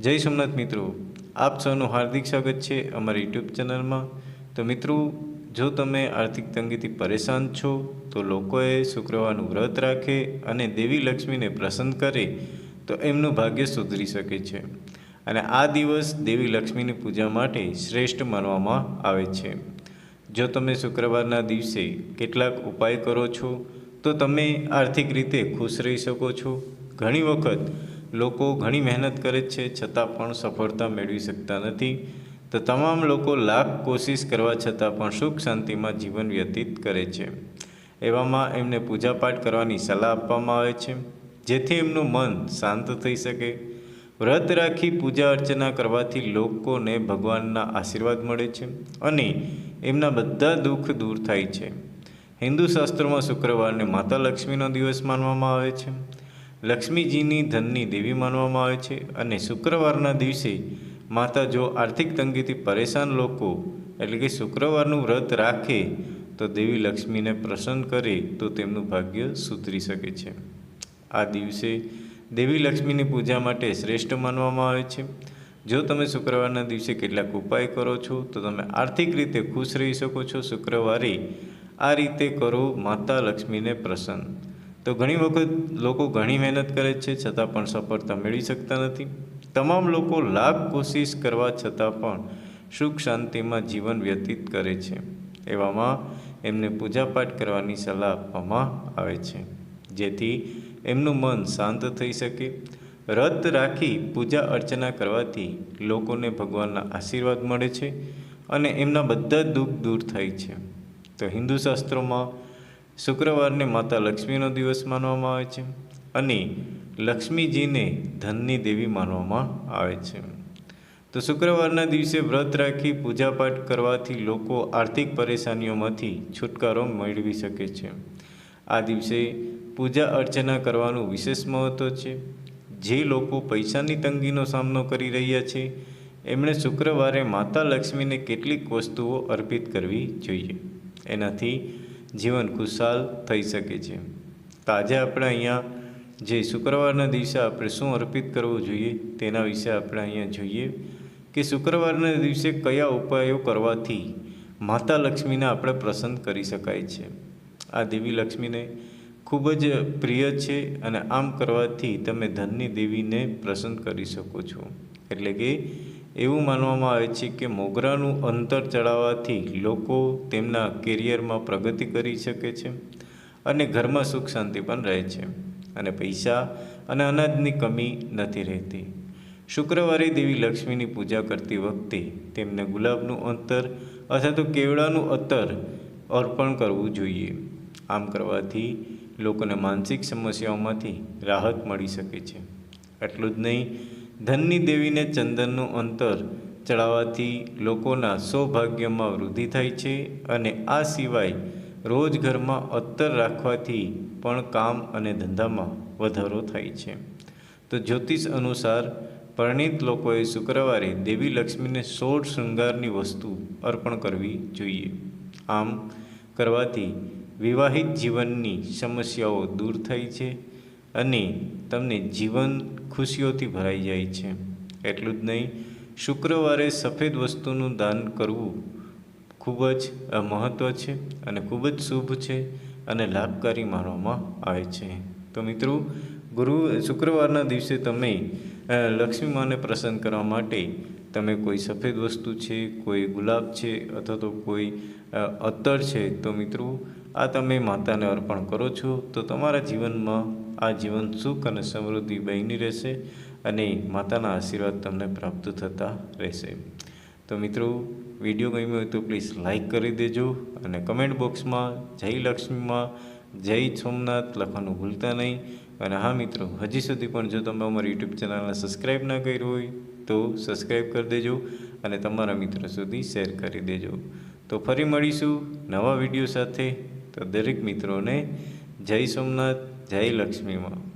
જય સોમનાથ મિત્રો, આપ સૌનું હાર્દિક સ્વાગત છે અમારી યુટ્યુબ ચેનલમાં. તો મિત્રો, જો તમે આર્થિક તંગીથી પરેશાન છો, તો લોકોએ શુક્રવારનું વ્રત રાખે અને દેવી લક્ષ્મીને પ્રસન્ન કરે, તો એમનું ભાગ્ય સુધરી શકે છે. અને આ દિવસ દેવી લક્ષ્મીની પૂજા માટે શ્રેષ્ઠ માનવામાં આવે છે. જો તમે શુક્રવારના દિવસે કેટલાક ઉપાય કરો છો, તો તમે આર્થિક રીતે ખુશ રહી શકો છો. ઘણી વખત લોકો ઘણી મહેનત કરે છે, છતાં પણ સફળતા મેળવી શકતા નથી. તો તમામ લોકો લાખ કોશિશ કરવા છતાં પણ સુખ શાંતિમાં જીવન વ્યતીત કરે છે. એવામાં એમને પૂજાપાઠ કરવાની સલાહ આપવામાં આવે છે. જેથી એમનું મન શાંત થઈ શકે. વ્રત રાખી પૂજા અર્ચના કરવાથી લોકોને ભગવાનના આશીર્વાદ મળે છે અને એમના બધા દુઃખ દૂર થાય છે. હિન્દુ શાસ્ત્રોમાં શુક્રવારને માતા લક્ષ્મીનો દિવસ માનવામાં આવે છે. લક્ષ્મીજીની ધનની દેવી માનવામાં આવે છે અને શુક્રવારના દિવસે માતા જો આર્થિક તંગીથી પરેશાન લોકો, એટલે કે શુક્રવારનું વ્રત રાખે, તો દેવી લક્ષ્મીને પ્રસન્ન કરે તો તેમનું ભાગ્ય સુધરી શકે છે. આ દિવસે દેવી લક્ષ્મીની પૂજા માટે શ્રેષ્ઠ માનવામાં આવે છે. જો તમે શુક્રવારના દિવસે કેટલાક ઉપાય કરો છો, તો તમે આર્થિક રીતે ખુશ રહી શકો છો. શુક્રવારે આ રીતે કરો, માતા લક્ષ્મીને પ્રસન્ન. તો ઘણી વખત લોકો ઘણી મહેનત કરે છે, છતાં પણ સફળતા મેળવી શકતા નથી. તમામ લોકો લાખ કોશિશ કરવા છતાં પણ સુખ શાંતિમાં જીવન વ્યતીત કરે છે, એવામાં એમને પૂજાપાઠ કરવાની સલાહ આપવામાં આવે છે. જેથી એમનું મન શાંત થઈ શકે. વ્રત રાખી પૂજા અર્ચના કરવાથી લોકોને ભગવાનના આશીર્વાદ મળે છે અને એમના બધા દુઃખ દૂર થાય છે. તો હિન્દુ શાસ્ત્રોમાં શુક્રવારને માતા લક્ષ્મીનો દિવસ માનવામાં આવે છે અને લક્ષ્મીજીને ધનની દેવી માનવામાં આવે છે. તો શુક્રવારના દિવસે વ્રત રાખી પૂજાપાઠ કરવાથી લોકો આર્થિક પરેશાનીઓમાંથી છુટકારો મેળવી શકે છે. આ દિવસે પૂજા અર્ચના કરવાનું વિશેષ મહત્ત્વ છે. જે લોકો પૈસાની તંગીનો સામનો કરી રહ્યા છે, એમણે શુક્રવારે માતા લક્ષ્મીને કેટલીક વસ્તુઓ અર્પિત કરવી જોઈએ. એનાથી જીવન ખુશાલ થઈ શકે છે. તો આજે આપણે અહીંયા જે શુક્રવારના દિવસે આપણે શું અર્પિત કરવું જોઈએ તેના વિશે આપણે અહીંયા જોઈએ કે શુક્રવારના દિવસે કયા ઉપાયો કરવાથી માતા લક્ષ્મીને આપણે પ્રસન્ન કરી શકાય છે. આ દેવી લક્ષ્મીને ખૂબ જ પ્રિય છે અને આમ કરવાથી તમે ધનની દેવીને પ્રસન્ન કરી શકો છો. એટલે કે એવું માનવામાં આવે છે કે મોગરાનું અંતર ચડાવવાથી લોકો તેમના કેરિયરમાં પ્રગતિ કરી શકે છે અને ઘરમાં સુખ શાંતિ પણ રહે છે અને પૈસા અને અનાજની કમી નથી રહેતી. શુક્રવારે દેવી લક્ષ્મીની પૂજા કરતી વખતે તેમને ગુલાબનું અંતર અથવા તો કેવડાનું અત્તર અર્પણ કરવું જોઈએ. આમ કરવાથી લોકોને માનસિક સમસ્યાઓમાંથી રાહત મળી શકે છે. એટલું જ નહીં ધનની દેવીને ચંદનનું અંતર ચડાવવાથી લોકોના સૌભાગ્યમાં વૃદ્ધિ થાય છે અને આ સિવાય રોજ ઘરમાં અત્તર રાખવાથી પણ કામ અને ધંધામાં વધારો થાય છે. તો જ્યોતિષ અનુસાર પરણિત લોકોએ શુક્રવારે દેવી લક્ષ્મીને સોળ શૃંગારની વસ્તુ અર્પણ કરવી જોઈએ. આમ કરવાથી વિવાહિત જીવનની સમસ્યાઓ દૂર થાય છે અને તમને જીવન ખુશીઓથી ભરાઈ જાય છે. એટલું જ નહીં, શુક્રવારે સફેદ વસ્તુનું દાન કરવું ખૂબ જ મહત્ત્વ છે અને ખૂબ જ શુભ છે અને લાભકારી માનવામાં આવે છે. તો મિત્રો, ગુરુ શુક્રવારના દિવસે તમે લક્ષ્મી માને પ્રસન્ન કરવા માટે તમે કોઈ સફેદ વસ્તુ છે, કોઈ ગુલાબ છે અથવા તો કોઈ અત્તર છે, તો મિત્રો આ તમે માતાને અર્પણ કરો છો, તો તમારા જીવનમાં આ જીવન સુખ અને સમૃદ્ધિ બની રહેશે અને માતાના આશીર્વાદ તમને પ્રાપ્ત થતા રહેશે. તો મિત્રો, વીડિયો ગમ્યો હોય તો પ્લીઝ લાઇક કરી દેજો અને કમેન્ટ બોક્સમાં જય લક્ષ્મીમાં જય સોમનાથ લખવાનું ભૂલતા નહીં. અને હા મિત્રો, હજી સુધી પણ જો તમે અમારી યુટ્યુબ ચેનલને સબસ્ક્રાઈબ ના કર્યું હોય, તો સબસ્ક્રાઈબ કરી દેજો અને તમારા મિત્રો સુધી શેર કરી દેજો. તો ફરી મળીશું નવા વીડિયો સાથે. તો દરેક મિત્રોને જય સોમનાથ જય લક્ષ્મીમાં